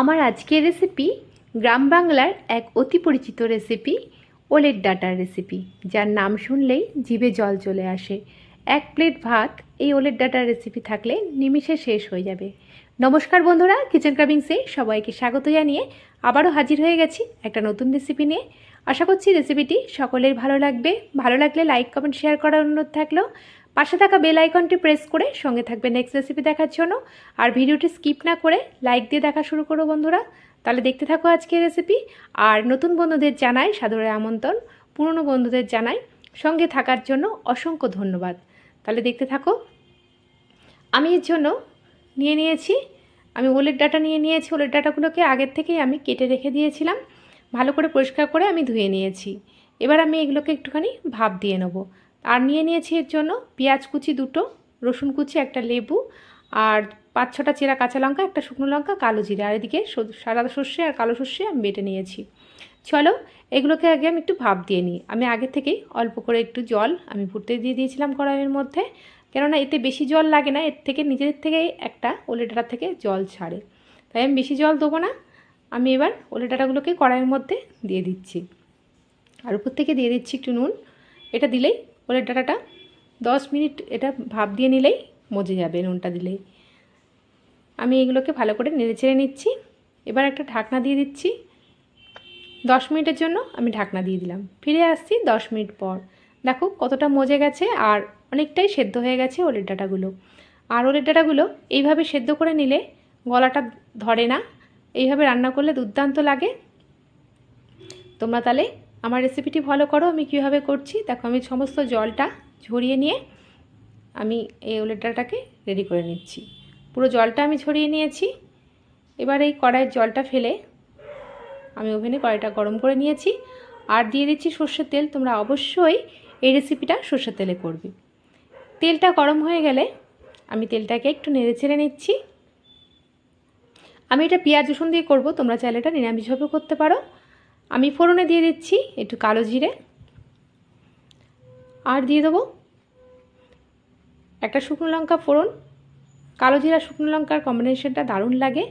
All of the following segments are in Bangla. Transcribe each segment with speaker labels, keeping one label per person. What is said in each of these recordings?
Speaker 1: আমার আজকের রেসিপি গ্রাম বাংলার এক অতি পরিচিত রেসিপি ওলের ডাটার রেসিপি যার নাম শুনলেই জিভে জল চলে আসে। এক প্লেট ভাত, এই ওলের ডাটার রেসিপি থাকলে নিমিষে শেষ হয়ে যাবে। নমস্কার বন্ধুরা কিচেন ক্রাবিংসে সবাইকে স্বাগত জানিয়ে আবারও হাজির হয়ে গেছি একটা নতুন রেসিপি নিয়ে। আশা করছি রেসিপিটি সকলের ভালো লাগবে। ভালো লাগলে লাইক কমেন্ট শেয়ার করার অনুরোধ থাকল। পাশে থাকা বেল আইকনটি প্রেস করে সঙ্গে থাকবে নেক্সট রেসিপি দেখার জন্য। আর ভিডিওটি স্কিপ না করে লাইক দিয়ে দেখা শুরু করো বন্ধুরা। তাহলে দেখতে থাকো আজকের রেসিপি আর নতুন বন্ধুদের জানাই সাদরে আমন্ত্রণ, পুরনো বন্ধুদের জানাই সঙ্গে থাকার জন্য অসংখ্য ধন্যবাদ। তাহলে দেখতে থাকো। আমি এর জন্য নিয়ে নিয়েছি, আমি ওলের ডাটা নিয়ে নিয়েছি। ওলের ডাটাগুলোকে আগের থেকেই আমি কেটে রেখে দিয়েছিলাম। ভালো করে পরিষ্কার করে আমি ধুয়ে নিয়েছি। এবার আমি এগুলোকে একটুখানি ভাপ দিয়ে নেব। আর নিয়ে নিয়েছি এর জন্য পেঁয়াজ কুচি দুটো, রসুন কুচি, একটা লেবু আর পাঁচ ছটা চেরা কাঁচা লঙ্কা, একটা শুকনো লঙ্কা, কালো জিরে। আর এদিকে সাদা সর্ষে আর কালো সর্ষে আমি বেটে নিয়েছি। চলো, এগুলোকে আগে আমি একটু ভাপ দিয়ে নিই। আমি আগে থেকেই অল্প করে একটু জল আমি ফুটতে দিয়ে দিয়েছিলাম কড়াইয়ের মধ্যে। কেননা এতে বেশি জল লাগে না, এর থেকে নিজের থেকেই একটা ওলে ডাটা থেকে জল ছাড়ে। তাই আমি বেশি জল দেবো না। আমি এবার ওলে ডাটাগুলোকে কড়াইয়ের মধ্যে দিয়ে দিচ্ছি। আর উপর থেকে দিয়ে দিচ্ছি একটু নুন। এটা দিলেই ওলের ডাটাটা দশ মিনিট এটা ভাপ দিয়ে নিলেই মজে যাবে, নুনটা দিলেই। আমি এগুলোকে ভালো করে নেড়ে চেড়ে নিচ্ছি। এবার একটা ঢাকনা দিয়ে দিচ্ছি। দশ মিনিটের জন্য আমি ঢাকনা দিয়ে দিলাম। ফিরে আসছি দশ মিনিট পর। দেখো কতটা মজে গেছে আর অনেকটাই সেদ্ধ হয়ে গেছে ওলের ডাটাগুলো। আর ওলের ডাটাগুলো এইভাবে সেদ্ধ করে নিলে গলাটা ধরে না। এইভাবে রান্না করলে দুর্দান্ত লাগে। তোমরা তাহলে আমার রেসিপিটি ফলো করো, আমি কীভাবে করছি? দেখো, আমি সমস্ত জলটা ঝরিয়ে নিয়ে আমি এই ওলের রেডি করে নিচ্ছি। পুরো জলটা আমি ছড়িয়ে নিয়েছি। এবার এই কড়াইয়ের জলটা ফেলে আমি ওভেনে কড়াইটা গরম করে নিয়েছি। আর দিয়ে দিচ্ছি সর্ষের তেল, তোমরা অবশ্যই এই রেসিপিটা সর্ষের তেলে করবে। তেলটা গরম হয়ে গেলে আমি তেলটাকে একটু নেড়ে ছেড়ে নিচ্ছি। আমি এটা পেঁয়াজ রসুন দিয়ে করব, তোমরা চাইলে এটা নিরামিষভাবেও করতে পারো। আমি ফোড়নে দিয়ে দিচ্ছি একটু কালো জিরে। আর দিয়ে দেবো একটা শুকনো লঙ্কা ফোড়ন। কালো জিরা শুকনো লঙ্কার কম্বিনেশনটা দারুণ লাগে।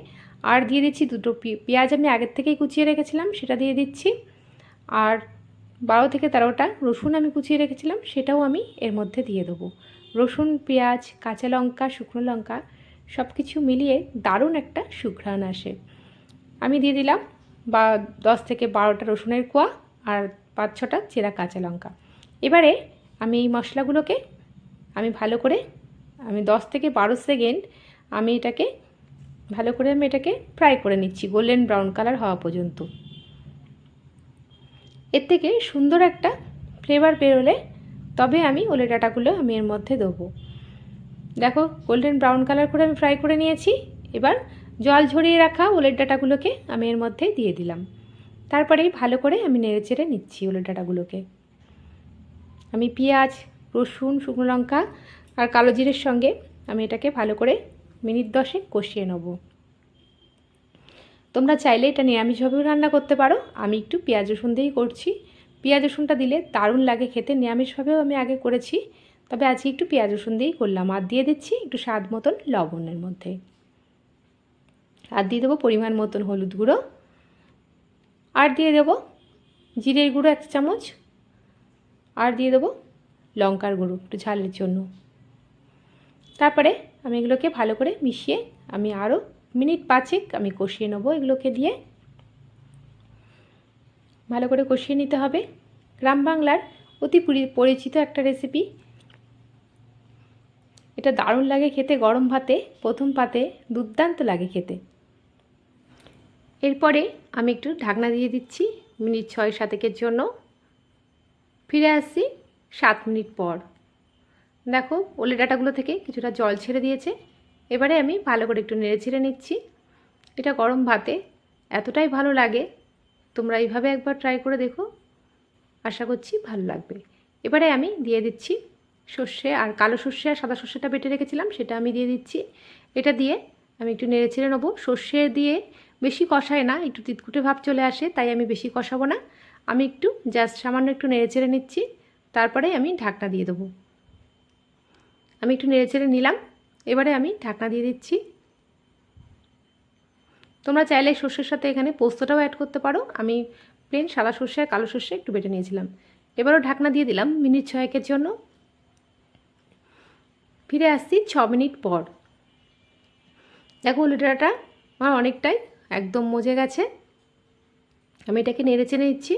Speaker 1: আর দিয়ে দিচ্ছি দুটো পেঁয়াজ আমি আগের থেকেই কুচিয়ে রেখেছিলাম, সেটা দিয়ে দিচ্ছি। আর বারো থেকে তেরোটা রসুন আমি কুচিয়ে রেখেছিলাম, সেটাও আমি এর মধ্যে দিয়ে দেবো। রসুন, পেঁয়াজ, কাঁচা লঙ্কা, শুকনো লঙ্কা সব কিছু মিলিয়ে দারুণ একটা সুঘ্রাণ আসে। আমি দিয়ে দিলাম বা দশ থেকে বারোটা রসুনের কোয়া আর পাঁচ ছটা চেরা কাঁচা লঙ্কা। এবারে আমি এই মশলাগুলোকে আমি ভালো করে, আমি দশ থেকে বারো সেকেন্ড আমি এটাকে ভালো করে আমি এটাকে ফ্রাই করে নিচ্ছি গোল্ডেন ব্রাউন কালার হওয়া পর্যন্ত। এর থেকে সুন্দর একটা ফ্লেভার বেরোলে তবে আমি ওলে ডাটাগুলো আমি এর মধ্যে দেবো। দেখো, গোল্ডেন ব্রাউন কালার করে আমি ফ্রাই করে নিয়েছি। এবার জল ঝরিয়ে রাখা ওলের ডাটাগুলোকে আমি এর মধ্যে দিয়ে দিলাম। তারপরেই ভালো করে আমি নেড়ে চেড়ে নিচ্ছি ওলের ডাটাগুলোকে। আমি পেঁয়াজ, রসুন, শুকনো লঙ্কা আর কালো জিরের সঙ্গে আমি এটাকে ভালো করে মিনিট দশে কষিয়ে নেব। তোমরা চাইলে এটা নিরামিষভাবেও রান্না করতে পারো। আমি একটু পেঁয়াজ, রসুন দিয়েই করছি। পেঁয়াজ, রসুনটা দিলে দারুণ লাগে খেতে। নিরামিষভাবেও আমি আগে করেছি। তবে আজকে একটু পেঁয়াজ, রসুন দিয়েই করলাম। আর দিয়ে দিচ্ছি একটু স্বাদ মতন লবণের মধ্যে। আর দিয়ে দেবো পরিমাণ মতন হলুদ গুঁড়ো। আর দিয়ে দেবো জিরের গুঁড়ো এক চামচ। আর দিয়ে দেবো লঙ্কার গুঁড়ো একটু ঝালের জন্য। তারপরে আমি এগুলোকে ভালো করে মিশিয়ে আমি আরও মিনিট পাঁচেক আমি কষিয়ে নেব এগুলোকে দিয়ে। ভালো করে কষিয়ে নিতে হবে। গ্রাম বাংলার অতি পরি- পরিচিত একটা রেসিপি। এটা দারুণ লাগে খেতে, গরম ভাতে, প্রথম পাতে, দুর্দান্ত লাগে খেতে। এরপরে আমি একটু ঢাকনা দিয়ে দিচ্ছি মিনিট ছয় সাতেকের জন্য। ফিরে আসছি সাত মিনিট পর। দেখো ওলে ডাটাগুলো থেকে কিছুটা জল ছেড়ে দিয়েছে। এবারে আমি ভালো করে একটু নেড়ে ছেড়ে নিচ্ছি। এটা গরম ভাতে, এতটাই ভালো লাগে। তোমরা এইভাবে একবার ট্রাই করে দেখো। আশা করছি ভালো লাগবে। এবারে আমি দিয়ে দিচ্ছি সর্ষে আর কালো সর্ষে আর সাদা সর্ষেটা বেটে রেখেছিলাম, সেটা আমি দিয়ে দিচ্ছি। এটা দিয়ে আমি একটু নেড়ে ছেড়ে নেব। সর্ষে দিয়ে বেশি কষায় না, একটু তিতকুটে ভাব চলে আসে, তাই আমি বেশি কষাবো না। আমি একটু জাস্ট সামান্য একটু নেড়ে ছেড়ে নিচ্ছি, তারপরে আমি ঢাকনা দিয়ে দেবো। আমি একটু নেড়ে ছেড়ে নিলাম, এবারে আমি ঢাকনা দিয়ে দিচ্ছি। তোমরা চাইলে সর্ষের সাথে এখানে পোস্তটাও অ্যাড করতে পারো। আমি প্লেন সাদা সর্ষে আর কালো সর্ষে একটু বেটে নিয়েছিলাম। এবারও ঢাকনা দিয়ে দিলাম মিনিট ছয়েকের জন্য। ফিরে আসছি ছ মিনিট পর। দেখো, উল্টোটা আমার অনেকটাই একদম মজে গেছে। আমি এটাকে নেড়ে চেড়ে নিচ্ছি।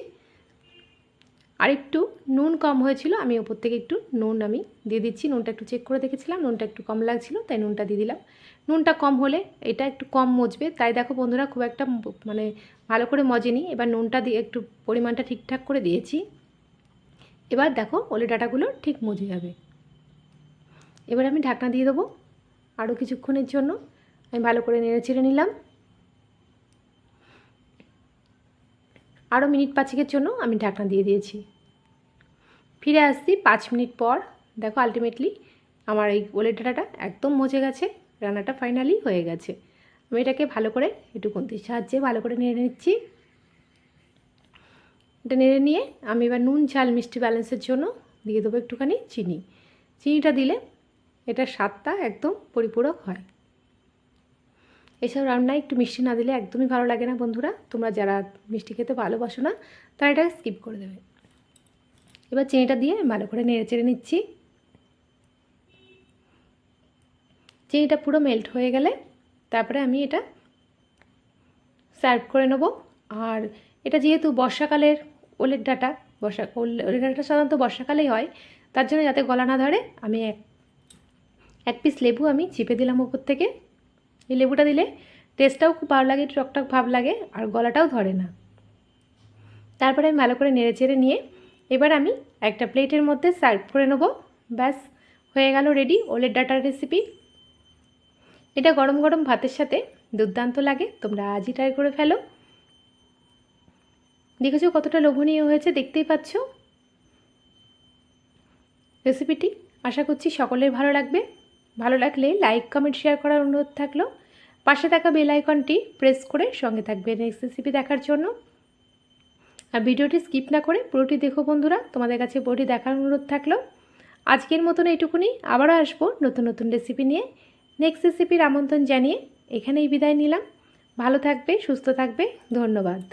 Speaker 1: আর একটু নুন কম হয়েছিল, আমি ওপর থেকে একটু নুন আমি দিয়ে দিচ্ছি। নুনটা একটু চেক করে দেখেছিলাম, নুনটা একটু কম লাগছিল, তাই নুনটা দিয়ে দিলাম। নুনটা কম হলে এটা একটু কম মজবে, তাই দেখো বন্ধুরা খুব একটা মানে ভালো করে মজেনি। এবার নুনটা দিয়ে একটু পরিমাণটা ঠিকঠাক করে দিয়েছি। এবার দেখো ওলে ডাটাগুলো ঠিক মজে যাবে। এবার আমি ঢাকনা দিয়ে দেবো আরও কিছুক্ষণের জন্য। আমি ভালো করে নেড়ে চেড়ে নিলাম। আরও মিনিট পাঁচেকের জন্য আমি ঢাকনা দিয়ে দিয়েছি। ফিরে আসছি পাঁচ মিনিট পর। দেখো আলটিমেটলি আমার এই ওলের ডাটাটা একদম মজে গেছে, রান্নাটা ফাইনালি হয়ে গেছে। আমি এটাকে ভালো করে একটু খুন্তির সাহায্যে ভালো করে নেড়ে নিচ্ছি। এটা নেড়ে নিয়ে আমি এবার নুন, ঝাল, মিষ্টি ব্যালেন্সের জন্য দিয়ে দেবো একটুখানি চিনি। চিনিটা দিলে এটার স্বাদটা একদম পরিপূরক হয়। এসব রান্নায় একটু মিষ্টি না দিলে একদমই ভালো লাগে না, বন্ধুরা। তোমরা যারা মিষ্টি খেতে ভালোবাসো না, তারা এটা স্কিপ করে দেবে। এবার চিনিটা দিয়ে ভালো করে নেড়ে চেড়ে নিচ্ছি। চিনিটা পুরো মেল্ট হয়ে গেলে তারপরে আমি এটা সার্ভ করে নেব। আর এটা যেহেতু বর্ষাকালের ওলের ডাটা, বর্ষা ওল- ওলের ডাটা সাধারণত বর্ষাকালেই হয়, তার জন্য যাতে গলা না ধরে, আমি এক এক পিস লেবু আমি চিপে দিলাম ওপর থেকে। এই লেবুটা দিলে টেস্টটাও খুব ভালো লাগে, টকটক ভাব লাগে, আর গলাটাও ধরে না। তারপরে আমি ভালো করে নেড়ে চেড়ে নিয়ে এবার আমি একটা প্লেটের মধ্যে সার্ভ করে নেব। ব্যাস, হয়ে গেল রেডি ওলের ডাটার রেসিপি এটা গরম গরম ভাতের সাথে দুর্দান্ত লাগে, তোমরা আজই ট্রাই করে ফেলো। দেখেছ কতটা লোভনীয় হয়েছে, দেখতেই পাচ্ছ? রেসিপিটি আশা করছি সকলের ভালো লাগবে। ভালো লাগলে লাইক কমেন্ট শেয়ার করার অনুরোধ থাকল। পাশে থাকা বেল আইকনটি প্রেস করে সঙ্গে থাকবে নেক্সট রেসিপি দেখার জন্য। আর ভিডিওটি স্কিপ না করে পুরোটি দেখো বন্ধুরা, তোমাদের কাছে পুরোটি দেখার অনুরোধ থাকল। আজকের মতন এইটুকুনি, আবারও আসব নতুন নতুন রেসিপি নিয়ে। নেক্সট রেসিপির আমন্ত্রণ জানিয়ে এখানেই বিদায় নিলাম। ভালো থাকবে, সুস্থ থাকবে, ধন্যবাদ।